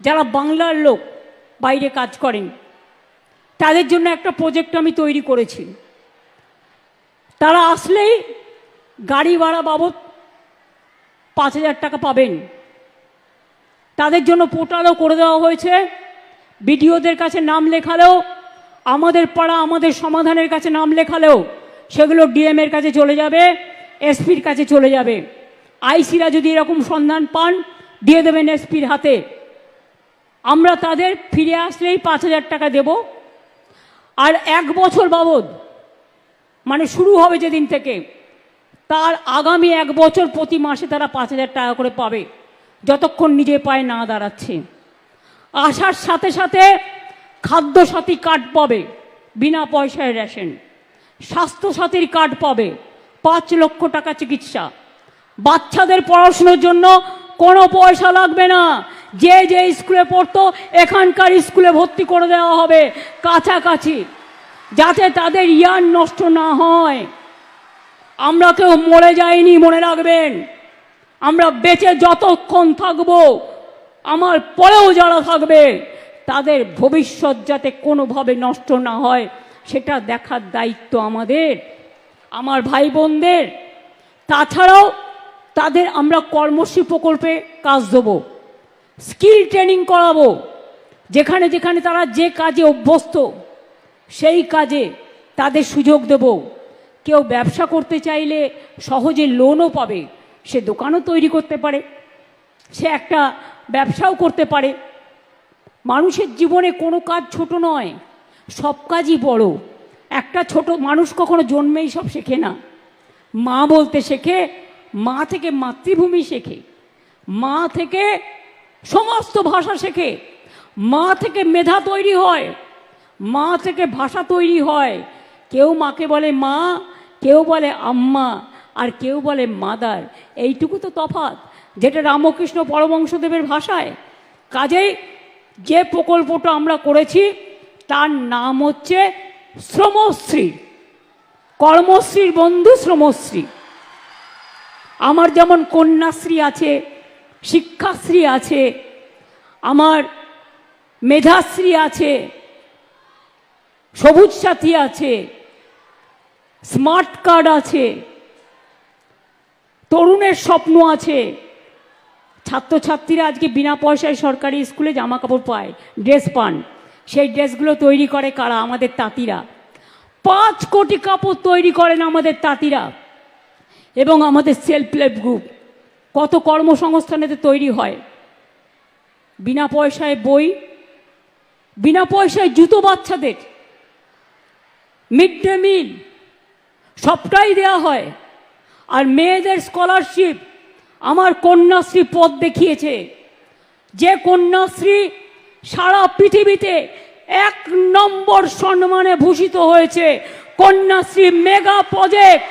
যারা বাংলার লোক, বাইরে কাজ করেন, তাদের জন্য একটা প্রজেক্ট আমি তৈরি করেছি। তারা আসলেই গাড়ি ভাড়া বাবদ পাঁচ হাজার টাকা পাবেন। তাদের জন্য পোর্টালও করে দেওয়া হয়েছে। বিডিওদের কাছে নাম লেখালেও, আমাদের পাড়া, আমাদের সমাধানের কাছে নাম লেখালেও সেগুলো ডিএম এর কাছে চলে যাবে, এসপির কাছে চলে যাবে। আইসিরা যদি এরকম সন্ধান পান, দিয়ে দেবেন এসপির হাতে। আমরা তাদের ফিরে আসলেই পাঁচ হাজার টাকা দেব। আর এক বছর বাবদ মানে শুরু হবে যেদিন থেকে, তার আগামী এক বছর প্রতি মাসে তারা পাঁচ হাজার টাকা করে পাবে, যতক্ষণ নিজে পায়ে না দাঁড়াচ্ছে। আসার সাথে সাথে খাদ্যসাথী কার্ড পাবে, বিনা পয়সায় রেশন। স্বাস্থ্যসাথীর কার্ড পাবে, পাঁচ লক্ষ টাকা চিকিৎসা। বাচ্চাদের পড়াশুনোর জন্য কোনো পয়সা লাগবে না। যে যে স্কুলে পড়তো, এখানকার স্কুলে ভর্তি করে দেওয়া হবে, কাছাকাছি, যাতে তাদের ইয়ার নষ্ট না হয়। আমরা কেউ মরে যাইনি, মনে রাখবেন। আমরা বেঁচে যতক্ষণ থাকব, আমার পরেও যারা থাকবে, তাদের ভবিষ্যৎ যাতে কোনোভাবে নষ্ট না হয়, সেটা দেখার দায়িত্ব আমাদের। আমার ভাই বোনদের তাছাড়াও তাদের আমরা কর্মশ্রী প্রকল্পে কাজ দেবো। স্কিল ট্রেনিং করাবো। যেখানে যেখানে তারা যে কাজে অভ্যস্ত, সেই কাজে তাদের সুযোগ দেব। কেউ ব্যবসা করতে চাইলে সহজে লোনও পাবে। সে দোকানও তৈরি করতে পারে। সে একটা ব্যবসাও করতে পারে। মানুষের জীবনে কোনো কাজ ছোট নয়, সব কাজই বড়। একটা ছোট মানুষ কখনো জন্মেই সব শেখে না। মা বলতে শেখে, মা থেকে মাতৃভূমি শেখে। মা থেকে সমস্ত ভাষা শেখে। মা থেকে মেধা তৈরি হয়। মা থেকে ভাষা তৈরি হয়। কেউ মাকে বলে মা, কেউ বলে আম্মা, আর কেউ বলে মাদার। এইটুকু তো তফাৎ, যেটা রামকৃষ্ণ পরমংশদেবের ভাষায়। কাজেই যে প্রকল্পটা আমরা করেছি, তার নাম হচ্ছে শ্রমশ্রী। কর্মশ্রীর বন্ধু শ্রমশ্রী। আমার যেমন কন্যাশ্রী আছে শিক্ষাশ্রী আছে, আমার মেধাশ্রী আছে, সবুজ সাথী আছে, স্মার্ট কার্ড আছে, তরুণের স্বপ্ন আছে। ছাত্রছাত্রীরা আজকে বিনা পয়সায় সরকারি স্কুলে জামা কাপড় পায়, ড্রেস পান। সেই ড্রেসগুলো তৈরি করে কারা? আমাদের তাঁতিরা। পাঁচ কোটি কাপড় তৈরি করেন আমাদের তাঁতিরা। এবং আমাদের সেলফ হেল্প গ্রুপ কত কর্মসংস্থানেতে তৈরি হয়। বিনা পয়সায় বই, বিনা পয়সায় জুতো বাচ্চাদের, মিড ডে মিল, সবটাই দেওয়া হয়। আর মেয়েদের স্কলারশিপ আমার কন্যাশ্রী পদ দেখিয়েছে। যে কন্যাশ্রী সারা পৃথিবীতে এক নম্বর সম্মানে ভূষিত হয়েছে, কন্যাশ্রী মেগা প্রজেক্ট